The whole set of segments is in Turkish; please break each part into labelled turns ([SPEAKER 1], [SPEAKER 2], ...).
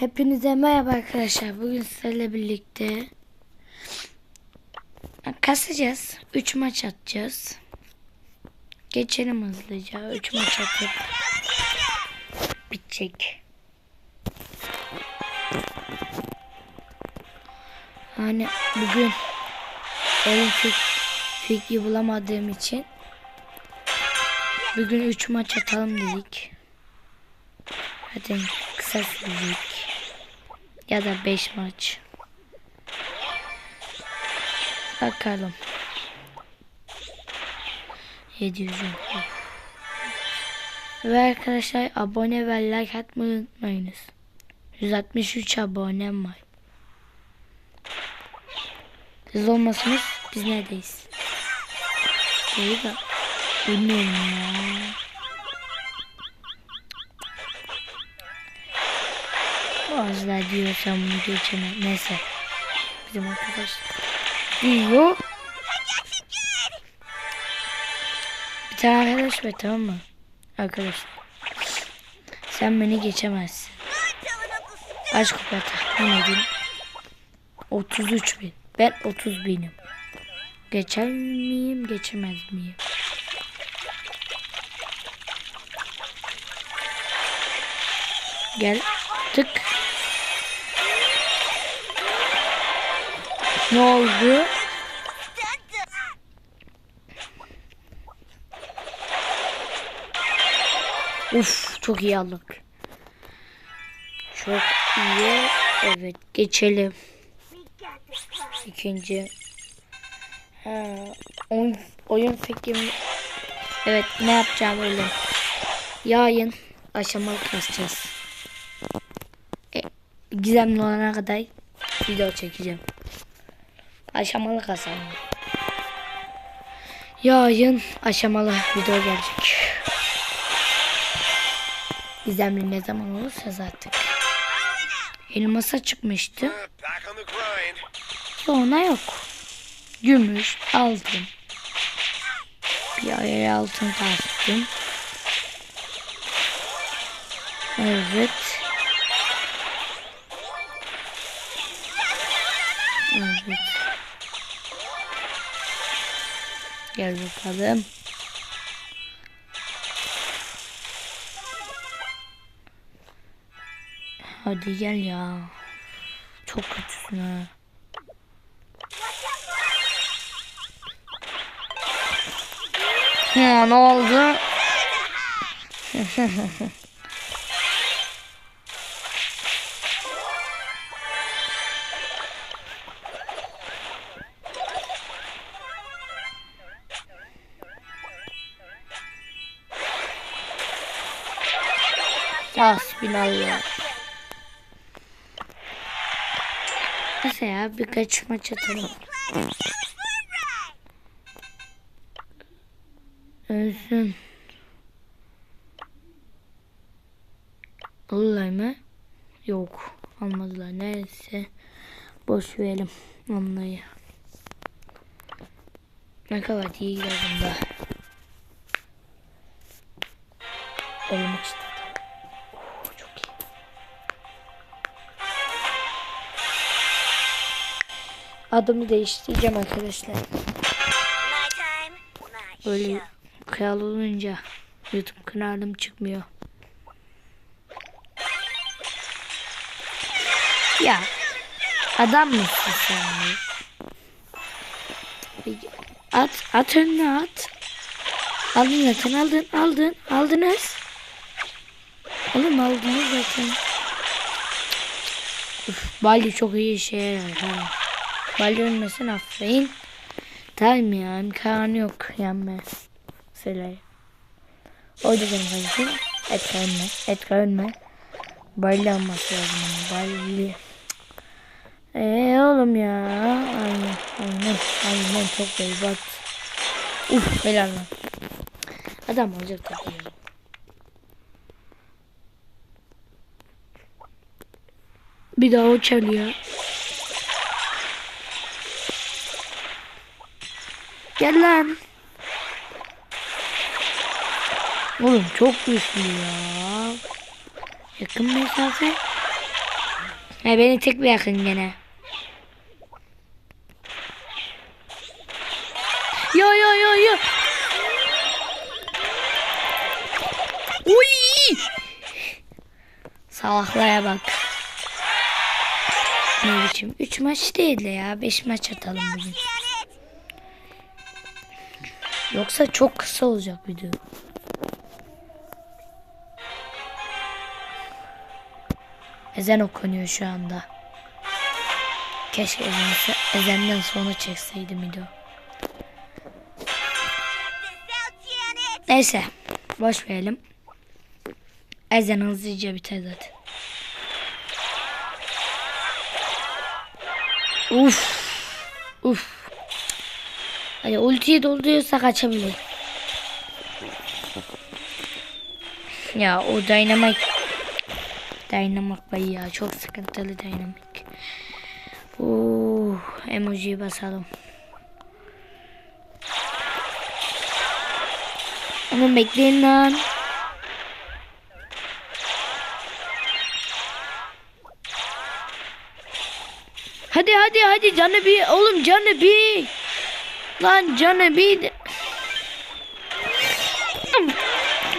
[SPEAKER 1] Hepinize merhaba arkadaşlar. Bugün sizlerle birlikte kasacağız. 3 maç atacağız. Geçelim hızlıca. 3 maç atıp bitecek. Hani bugün oyun fik fikri bulamadığım için bugün 3 maç atalım dedik. Hadi sürecek. Ya da 5 maç. Bakalım. 700 oldu. Ve arkadaşlar abone ve like atmayı unutmayınız. 163 abonem var. Siz olmasanız biz neredeyiz? İyi de bilmiyorum ya. Bazılar diyor sen bunu geçemem. Neyse. Bizim arkadaş diyor. Bir tane arkadaş var tamam mı? Arkadaşlar. Sen beni geçemezsin. Kaç kupa tahmin edin. 33 bin. Ben 30 binim. Geçer miyim geçemez miyim? Gel. Tık. Ne oldu? Uf çok iyi aldık. Çok iyi. Evet geçelim. İkinci. Ha, oyun, oyun fikrim. Evet ne yapacağım öyle. Yayın aşamalı kasacağız. E, gizemli olana kadar video çekeceğim. Aşamalı kasalım. Yayın aşamalı video gelecek. Gizemli ne zaman olursa zaten. Elmasa çıkmıştı. Sonra yok. Gümüş, altın. Bir ayaya altın. Evet. Evet. Gel bakalım. Hadi gel ya. Çok kötüsün ha. Ya ne oldu? Hasbinallah. Neyse ya birkaç maç atalım. Ölsün. Alırlar mı? Yok. Almadılar. Neyse. Boş verelim onları. Ne kadar iyi gider bunda. Olmak. Adımı değiştireceğim arkadaşlar. Böyle kral olunca YouTube kanalım çıkmıyor. Ya adam mısın sen? Peki, At, at önüne at. Aldın zaten aldın, aldın, aldınız. Oğlum aldınız zaten. Uf, Bali çok iyi yarar. Ha. Bali ölmesin affeyin. Tamam ya imkanı yok yenme. Söyle. O yüzden kardeşim. Et ölme. Et ölme. Bali alması lazım. Bali. Eee oğlum ya. Aynen. Aynen. Aynen çok bak. Uf helal lan. Adam olacak tabii. Bir daha o çalıyor. Gel lan. Oğlum çok güçlü ya. Yakın mesafe. Ha, beni tek bırakın gene. Yo yo yo yo. Uy! Salaklaya bak. Ne biçim? 3 maç değil de ya. 5 maç atalım bugün. Yoksa çok kısa olacak video. Ezan okunuyor şu anda. Keşke ezan, ezenden sonra çekseydim video. Neyse. Boş verelim. Ezan hızlıca biter zaten. Uf. Uf. Hadi ultiyi dolduruyorsa kaçabilir. Ya o dynamik Dynamik bay çok sıkıntılı dynamik. Oo, emojiyi basalım. Ama bekleyin lan. Hadi hadi hadi canı bir oğlum canı bir. Lan canı bir.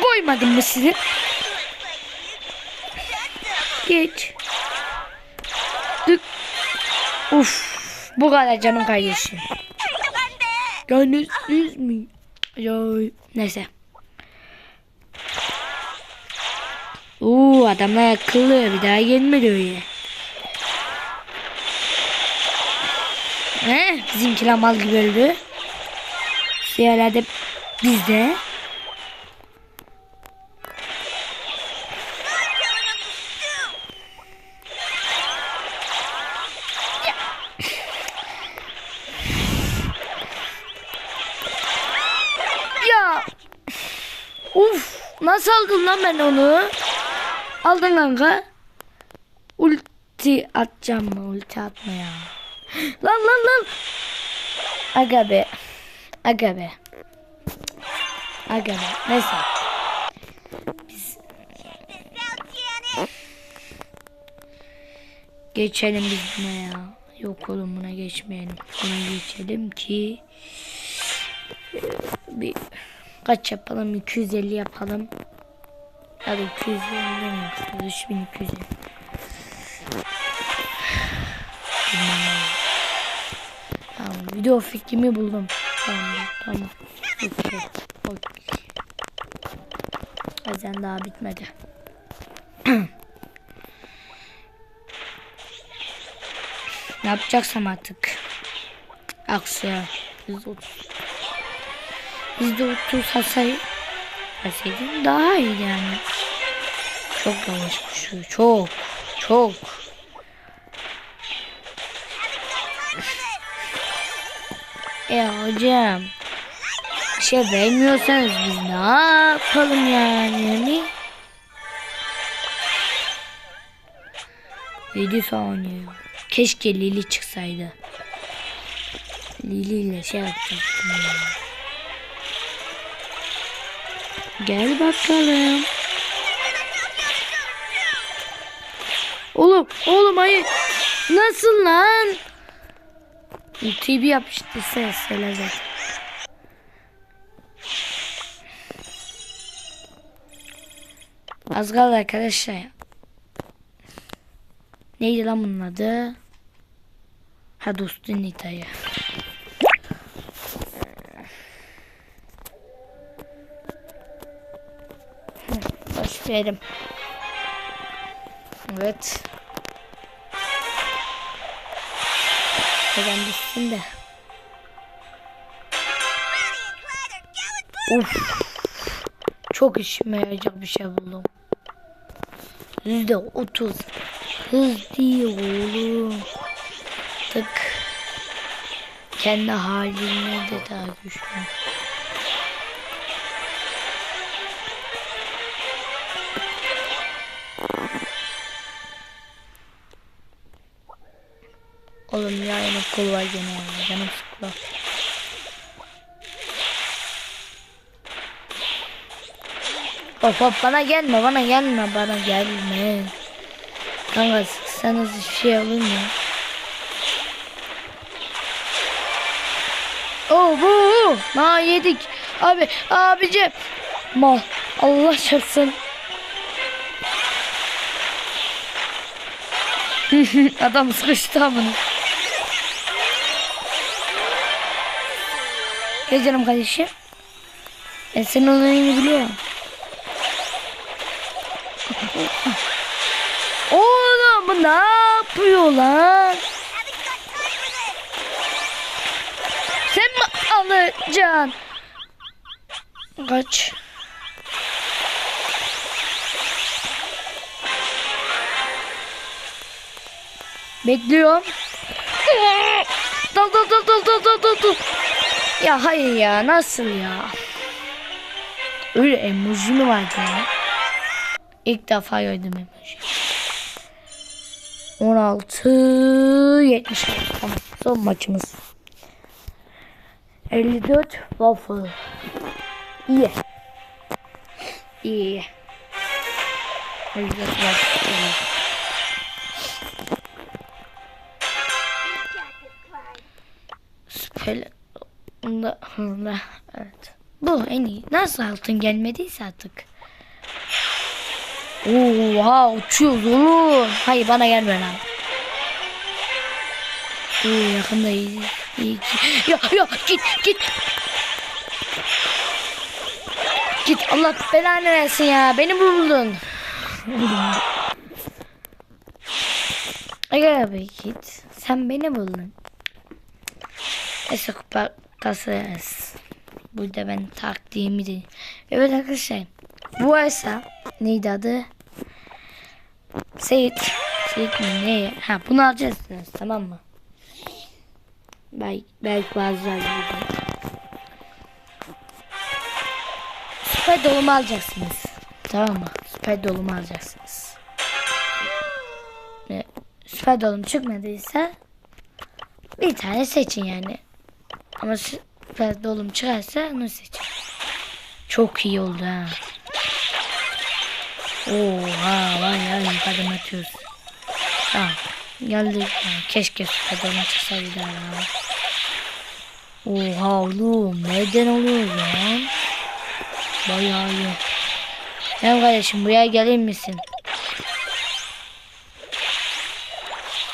[SPEAKER 1] Koymadım mı sizi? Geç. Dık. Uf. Bu kadar canım kardeşim. Gönlünüz mü? Yoy. Neyse. Oo adamlar akıllı bir daha gelmedi öyle. He, bizimkiler mal gibi öldü. Siyahlar da bizde. Ya. Uf, nasıl aldım lan ben onu? Aldın kanka. Ulti atacağım mı? Ulti atma ya. Lan lan lan. Aga be. Aga be. Aga be. Neyse. Biz geçelim biz buna ya. Yok oğlum buna geçmeyelim. Buna geçelim ki e, bir kaç yapalım? 250 yapalım. Ya da 250 mi? 3250. Bilmem ne. Tamam, video fikrimi buldum. Tamam, tamam. Okey, okey. Bazen daha bitmedi. ne yapacaksam artık. Aksiyon. %30. %30 hasar verseydim daha iyiydi yani. Çok yavaş koşuyor. Çok. Çok. E hocam. Şey vermiyorsanız biz ne yapalım yani? 7 saniye. Keşke Lili çıksaydı. Lili ile şey yapacaktım ya. Gel bakalım. Oğlum, oğlum hayır. Nasıl lan? TB yapıştı ses söyle zaten. Az kaldı arkadaşlar. Neydi lan bunun adı? Ha dostun Nita'yı. Verim. Evet. Ben bitsin de. Çok işime yarayacak bir şey buldum. Yüzde otuz. Hız değil oğlum. Tık. Kendi haline de daha güçlü. Oğlum ya yine kol var gene ya. Canım sıkılıyor. Hop hop bana gelme bana gelme bana gelme. Kanka bassanız hiçbir şey olur mu? Oo bu. Ma yedik. Abi abici. Mal. Allah çarpsın. Adam sıkıştı amına. Gel canım kardeşim. Ben senin olayını biliyorum. Oğlum ne yapıyor lan? Sen mi alacaksın? Kaç. Bekliyorum. Dal dal dal dal dal dal dal. Ya hayır ya nasıl ya? Öyle emoji mi vardı ya? İlk defa gördüm emoji. 16 76 tamam son maçımız. 54 waffle. İyi. İyi. 54 waffle. Süper. Onda, onda, evet. Bu en iyi. Nasıl altın gelmediyse artık. Oha uçuyoruz oğlum. Hayır bana gelme lan. Oo, yakında iyi. iyi. Ya ya git git. Git Allah belanı versin ya. Beni buldun. Aga abi git. Sen beni buldun. Neyse kupa kasarız. Burada ben taktiğimi de. Evet arkadaşlar. Bu ise neydi adı? Seyit. Seyit mi ne? Ha bunu alacaksınız tamam mı? Belki, belki bazıları burada. Süper dolumu alacaksınız. Tamam mı? Süper dolumu alacaksınız. Süper dolum çıkmadıysa bir tane seçin yani. Ama süper dolum çıkarsa onu seçin. Çok iyi oldu ha. Oha var ya yukarıdan atıyoruz. Tamam. Geldi. Keşke dolum çıksaydı ya. Oha oğlum neden oluyor lan? Bayağı iyi. Benim kardeşim buraya gelir misin?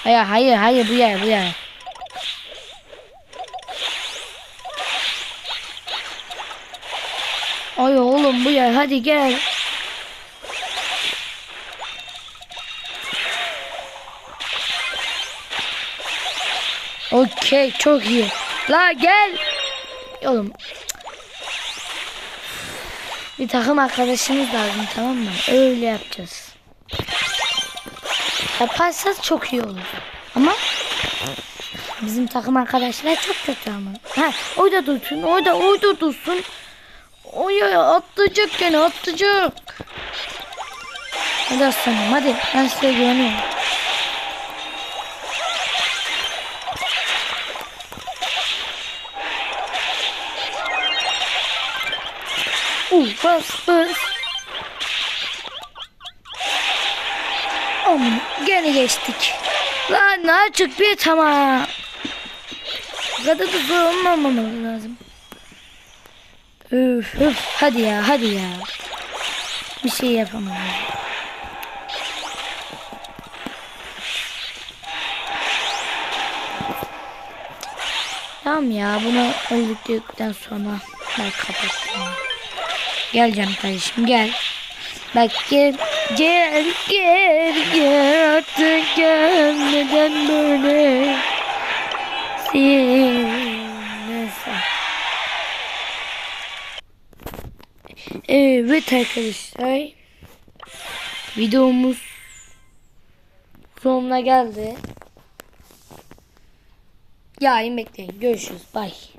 [SPEAKER 1] Hayır hayır hayır buraya buraya. Ay oğlum buraya hadi gel. Okey çok iyi. La gel. Oğlum. Bir takım arkadaşımız lazım tamam mı? Öyle yapacağız. Yaparsanız çok iyi olur. Ama bizim takım arkadaşlar çok kötü ama. Ha, orada dursun, orada, orada dursun. Oy atlayacak gene atlayacak. Hadi aslanım hadi ben size güveniyorum. Uh, bas bas. Aman gene geçtik. Lan açık bir tamam. Bu kadar da zor olmamamız lazım. Üf üf hadi ya hadi ya. Bir şey yapamadım. Tamam ya bunu öldükten sonra ben kapattım. Gel canım kardeşim gel. Bak gel gel gel gel artık gel neden böyle Neyse. Evet arkadaşlar videomuz sonuna geldi. Yarın bekleyin görüşürüz bye.